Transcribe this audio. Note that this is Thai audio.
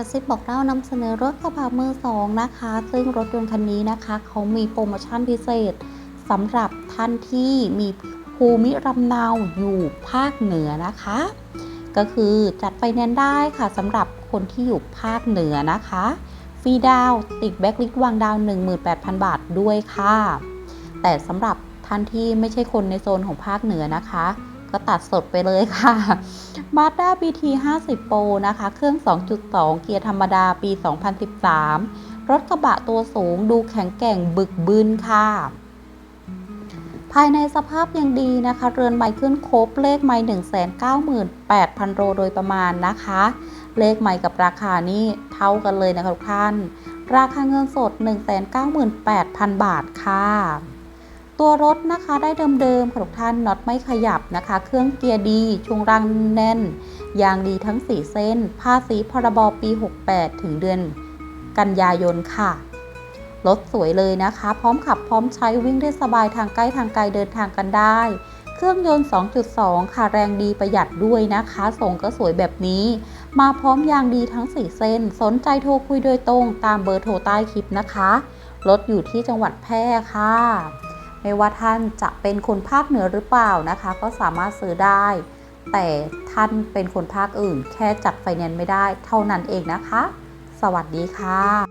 กระซิบบอกเล่านำเสนอรถกระบะมือสองนะคะ ซึ่งรถยนต์คันนี้นะคะเขามีโปรโมชั่นพิเศษสำหรับท่านที่มีภูมิลำเนาอยู่ภาคเหนือนะคะ ก็คือจัดไฟแนนซ์ได้ค่ะสำหรับคนที่อยู่ภาคเหนือนะคะ ฟรีดาวติดแบ็กลิสต์วางดาวน์18,000 บาทด้วยค่ะ แต่สำหรับท่านที่ไม่ใช่คนในโซนของภาคเหนือนะคะ ก็ตัดสดไปเลยค่ะ Mazda BT 50 Pro นะคะ เครื่อง 2.2 เกียร์ธรรมดาปี 2013 รถกระบะตัวสูงดูแข็งแกร่งบึกบึนค่ะ ภายในสภาพยังดีนะคะ เรือนไม้ขึ้นครบเลขไม้198,000 โลโดยประมาณนะคะ เลขไม้กับราคานี่เท่ากันเลยนะคะทุกท่าน ราคาเงินสด 198,000 บาทค่ะ ตัวรถนะคะได้เดิมๆค่ะทุกท่านน็อตไม่ขยับนะคะ เครื่องเกียร์ดีช่วงรางแน่น ยางดีทั้ง 4 เส้น ภาษีพรบปี 68 ถึงเดือนกันยายนค่ะ รถสวยเลยนะคะ พร้อมขับพร้อมใช้วิ่งได้สบายทางใกล้ทางไกลเดินทางกันได้ เครื่องยนต์ 2.2 ค่ะแรงดีประหยัดด้วยนะคะส่งก็สวยแบบนี้ มาพร้อมยางดีทั้ง 4 เส้น สนใจโทรคุยโดยตรงตามเบอร์โทรใต้คลิปนะคะ รถอยู่ที่จังหวัดแพร่ค่ะ ไม่ว่าท่านจะเป็นคนภาคเหนือหรือเปล่านะคะ ก็สามารถซื้อได้ แต่ท่านเป็นคนภาคอื่น แค่จัดไฟแนนซ์ไม่ได้เท่านั้นเองนะคะ สวัสดีค่ะ